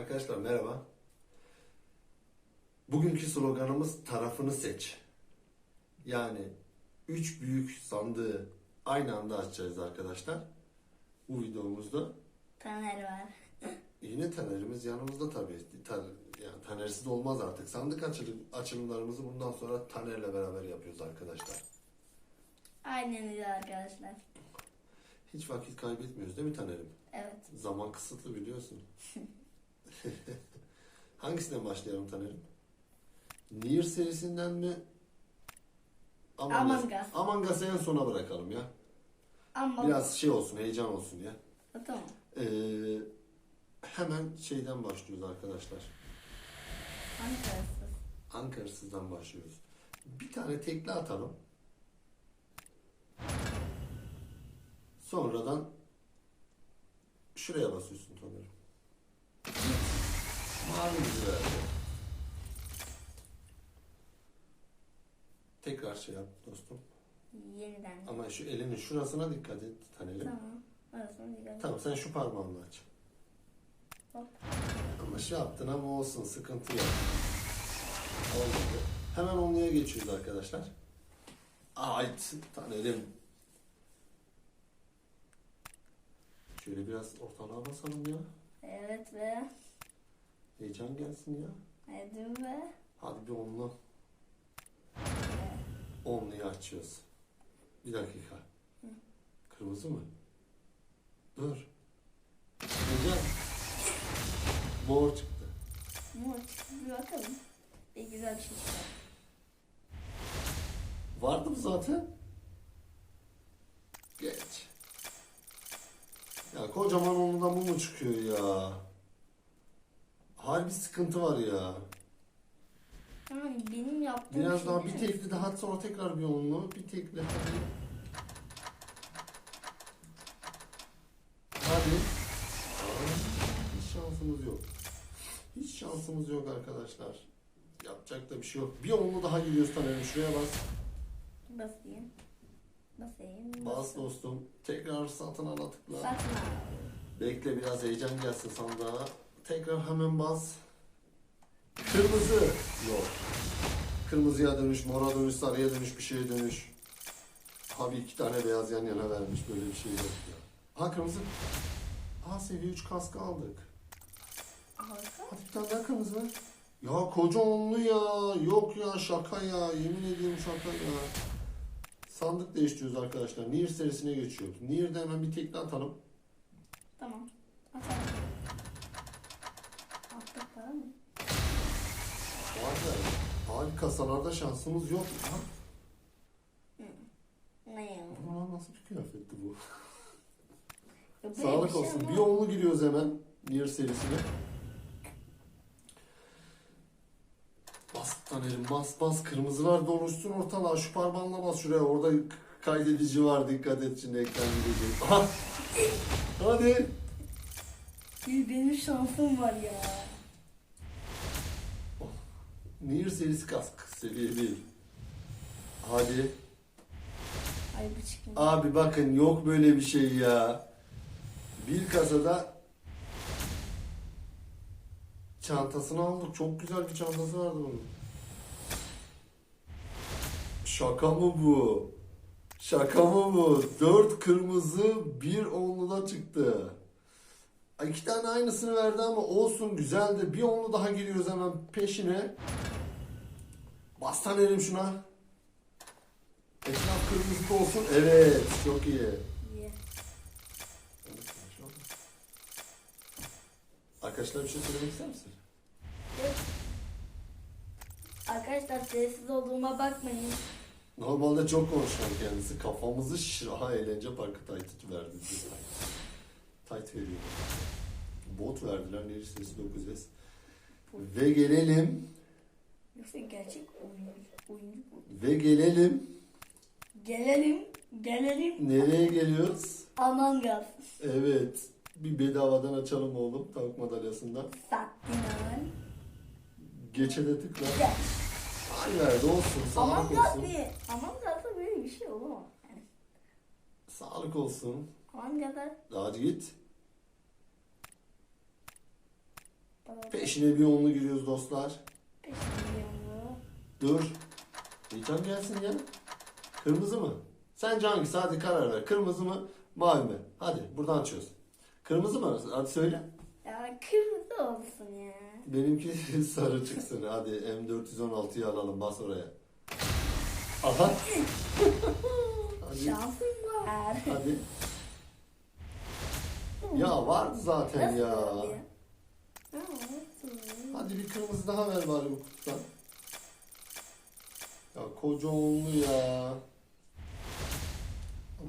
Arkadaşlar merhaba. Bugünkü sloganımız tarafını seç. Yani üç büyük sandığı aynı anda açacağız arkadaşlar. Bu videomuzda Taner var. yine tanerimiz yanımızda tabii. Tar, yani tanersiz olmaz artık. Sandık açılım, açılımlarımızı bundan sonra tanerle beraber yapıyoruz arkadaşlar. Aynen öyle arkadaşlar. Hiç vakit kaybetmiyoruz değil mi Taner'im? Evet. Zaman kısıtlı biliyorsun. Hangisinden başlayalım Taner'im? Nier serisinden mi? Among Us. Among Us'ı en sona bırakalım ya. Ama Biraz şey olsun, heyecan olsun ya. tamam. Ee, hemen şeyden başlıyoruz arkadaşlar. Ankara'sız. Ankara'sızdan başlıyoruz. Bir tane tekli atalım. Sonradan şuraya basıyorsun Taner'im. Tekrar şey yap dostum. Yeniden. Ama şu elinin şurasına dikkat et Taner'im. Tamam. Arasını dikkat. Tamam sen şu parmağınla aç. Hop. Ama şey yaptın ama olsun sıkıntı yok. Olmadı. Hemen onluya geçiyoruz arkadaşlar. Ait tanelim. Şöyle biraz ortalığa basalım ya. Evet ve Heyecan gelsin ya. hadi ve Hadi bir onlu. Onluyu açıyoruz. Bir dakika. Kırmızı mı? Dur. Heyecan. Mor çıktı. mor çıktı. Bir bakalım. Bir güzel bir şey çıkar. Vardı mı zaten? Geç. Ya kocaman onundan bu mu çıkıyor ya? Harbi sıkıntı var ya. Benim yaptığım Biraz şey daha değil bir mi? tekli daha sonra tekrar bir onlu. Bir tekli hadi. Hadi. Hiç şansımız yok. Hiç şansımız yok arkadaşlar. Yapacak da bir şey yok. Bir onlu daha giriyoruz Taner'im. Şuraya bas. Basayım. Basayım. Bas dostum. Tekrar satın ala tıkla. Satın al. Bekle biraz heyecan gelsin sandığa. Tekrar hemen bas. Kırmızı. Yok. Kırmızıya dönüş, mora dönüş, sarıya dönüş, bir şeye dönüş. Abi iki tane beyaz yan yana vermiş. Böyle bir şey yok ya. Ha kırmızı. Ha seviye 3 kaskı aldık. Harika. Hadi bir tane daha kırmızı ver. Ya koca onlu ya. Yok ya şaka ya. Yemin ediyorum şaka ya. Sandık değiştiriyoruz arkadaşlar. Nier serisine geçiyoruz. Nier'de hemen bir tekli atalım. Tamam. Atalım. Attık para mı? Var da abi kasalarda şansımız yok. Ha? Ne ya? Ulan nasıl bir kıyafetti bu? Ya böyle Sağlık şey olsun. ama- Bir onlu giriyoruz hemen Nier serisine. Bas Taner'im bas bas. Kırmızılar doluşsun ortalığa. Şu parmağınla bas şuraya. Orada kaydedici var. Dikkat et şimdi ekran gidecek. Hadi. Bir benim şansım var ya. Nier serisi kask. Seviye değil. Hadi. Ay bu çıkmıyor. Abi bakın yok böyle bir şey ya. Bir kasada çantasını aldık. Çok güzel bir çantası vardı bunun. Şaka mı bu? Şaka mı bu? Dört kırmızı bir onlu da çıktı. İki tane aynısını verdi ama olsun güzeldi. Bir onlu daha giriyoruz hemen peşine. Bastan elim şuna. Etraf kırmızı olsun. Evet, çok iyi. Arkadaşlar bir şey söylemek ister misin? Evet. Arkadaşlar sessiz olduğuma bakmayın. Normalde çok konuşan kendisi. Kafamızı şiraha eğlence parkı taytı verdi. Tayt veriyor. Bot verdiler. Nehir sesi 9S. Ve gelelim. Yoksa gerçek oyuncu. oyuncu bu. Ve gelelim. Gelelim. Gelelim. Nereye geliyoruz? Among Us. Evet. Bir bedavadan açalım oğlum. Tavuk madalyasından. Sattın al. Geçe de tıkla. Gel. Ay verdi olsun. Sağlık Us olsun. ne? Among Us'ta böyle bir şey olamaz. Yani Sağlık olsun. Among Us'a Hadi git. Peşine bir onlu giriyoruz dostlar. Dur. Heyecan gelsin ya. Kırmızı mı? Sence hangisi? Hadi karar ver. Kırmızı mı? Mavi mi? Hadi buradan açıyoruz. Kırmızı mı? Hadi söyle. Ya kırmızı olsun ya. Benimki sarı çıksın. Hadi M416'yı alalım. Bas oraya. Aha. Hadi. Şansım var. Hadi. Ya vardı zaten ya. Nasıl Ha, nasıl? Hadi bir kırmızı daha ver bari bu kutudan. Ya koca oğlu ya.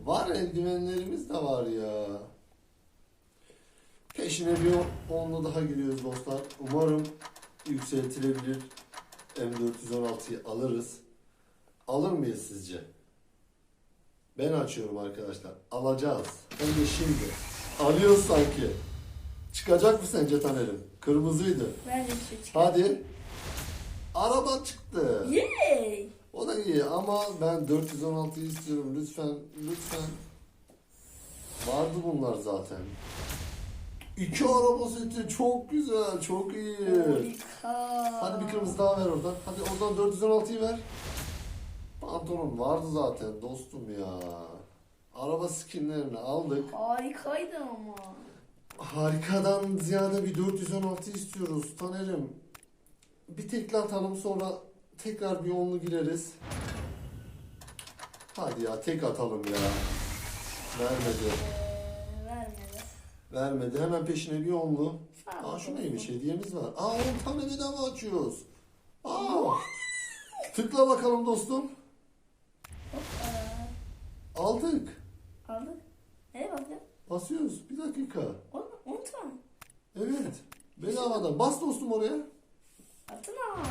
Var eldivenlerimiz de var ya. Peşine bir onlu daha giriyoruz dostlar. Umarım yükseltilebilir. M416'yı alırız. Alır mıyız sizce? Ben açıyorum arkadaşlar. Alacağız. Hem de şimdi. Alıyoruz sanki. Çıkacak mı sence Taner'im? Kırmızıydı. Bir şey çıkar. Hadi. Araba çıktı. Yay! O da iyi ama ben 416'yı istiyorum. Lütfen, lütfen. Vardı bunlar zaten. İki araba seti çok güzel, çok iyi. Harika. Hadi bir kırmızı daha ver oradan. Hadi oradan 416'yı ver. Pantolon vardı zaten dostum ya. Araba skinlerini aldık. Harikaydı ama. Harikadan ziyade bir 416 istiyoruz Taner'im. Bir tekli atalım sonra tekrar bir onlu gireriz. Hadi ya tek atalım ya. Vermedi. Ee, vermedi. Vermedi. Hemen peşine bir onlu. Aa şu neymiş hediyemiz var. Aa 10 tane bedava açıyoruz. Aa. Tıkla bakalım dostum. Aldık. Aldık. Nereye bakıyorsun? Basıyoruz. Bir dakika. Evet. Bedavadan. Bas dostum oraya. Atına.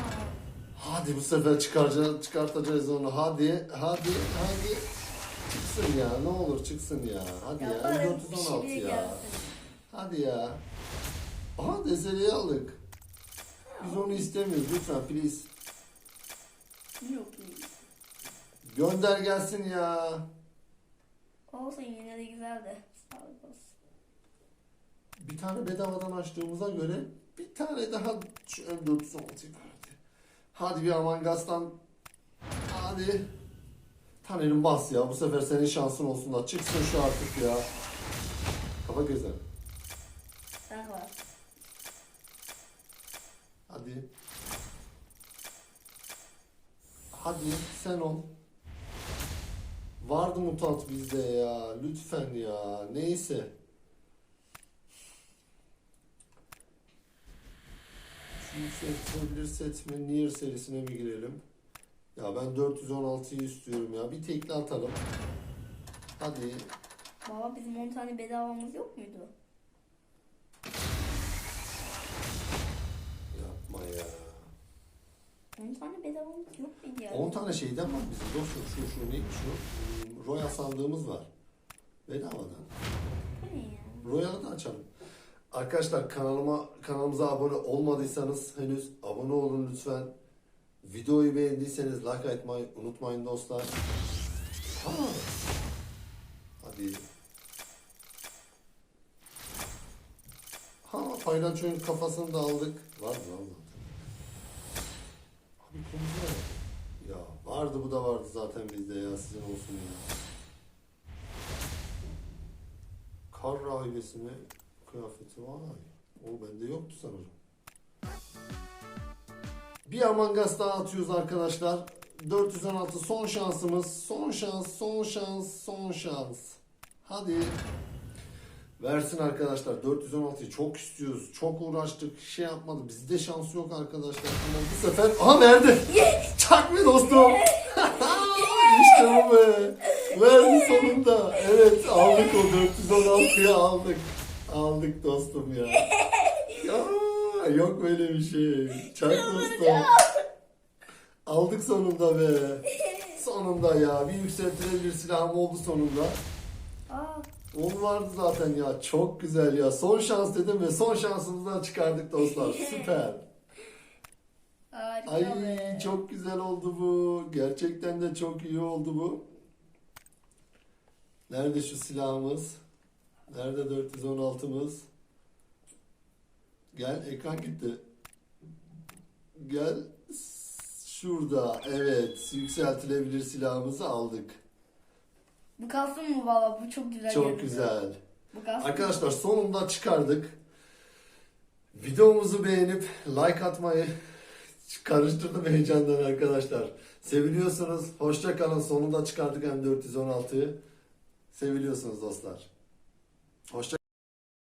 Hadi bu sefer çıkaracağız, çıkartacağız onu. Hadi, hadi, hadi. Çıksın ya, ne olur çıksın ya. Hadi ya, Yaparım. 416 Şimdiye ya. gelsin. Hadi ya. Aha deseliği aldık. Biz onu istemiyoruz lütfen please. Yok iyi. Gönder gelsin ya. Olsun yine de güzeldi. Sağlık olsun. Bir tane bedavadan açtığımıza göre bir tane daha şu M416 verdi. Hadi bir Aman Gaz'dan. Hadi. Tanerim bas ya. Bu sefer senin şansın olsun da. Çıksın şu artık ya. Kafa. Sen var. Hadi. Hadi sen ol. Vardı mutant bizde ya. Lütfen ya. Neyse. Şu yükseltilebilirsek mi? Nier serisine bir girelim. Ya ben 416'yı istiyorum ya. Bir tekli atalım. Hadi. Baba bizim 10 tane bedavamız yok muydu? Yapma ya. 10 tane bedavamız yok muydu ya? 10 tane şeyden var bizim dostum. Şu şu neymiş şu? Hmm, Royal sandığımız var. Bedavadan. Bu ne ya? Royal'ı da açalım. Arkadaşlar kanalıma kanalımıza abone olmadıysanız henüz abone olun lütfen. Videoyu beğendiyseniz like atmayı unutmayın dostlar. Ha. Hadi. Ha paylaşıyorun kafasını da aldık. Var mı mı? Abi var. Ya vardı bu da vardı zaten bizde ya sizin olsun ya. Kar rahibesi mi? Kıyafeti vay. O bende yoktu sanırım. Bir Among Us daha atıyoruz arkadaşlar. 416 son şansımız. Son şans, son şans, son şans. Hadi. Versin arkadaşlar. 416'yı çok istiyoruz. Çok uğraştık. Şey yapmadı. Bizde şans yok arkadaşlar. Ama bu sefer... Aha verdi. Çak mı dostum? işte bu be. Verdi sonunda. Evet aldık o 416'yı aldık. Aldık dostum ya. Ya yok böyle bir şey. Çak dostum. Aldık sonunda be. Sonunda ya. Bir yükseltilebilir silahım oldu sonunda. Aa, Onun vardı zaten ya. Çok güzel ya. Son şans dedim ve son şansımızdan çıkardık dostlar. Süper. harika Ay be. çok güzel oldu bu. Gerçekten de çok iyi oldu bu. Nerede şu silahımız? Nerede 416'mız? Gel ekran gitti. Gel şurada evet yükseltilebilir silahımızı aldık. Bu kalsın mı valla? Bu çok güzel Çok görünüyor. güzel. Bu kalsın. Arkadaşlar sonunda çıkardık. Videomuzu beğenip like atmayı karıştırdım heyecandan arkadaşlar. Seviliyorsunuz. Hoşça kalın. Sonunda çıkardık M416'yı. Seviliyorsunuz dostlar. どうした?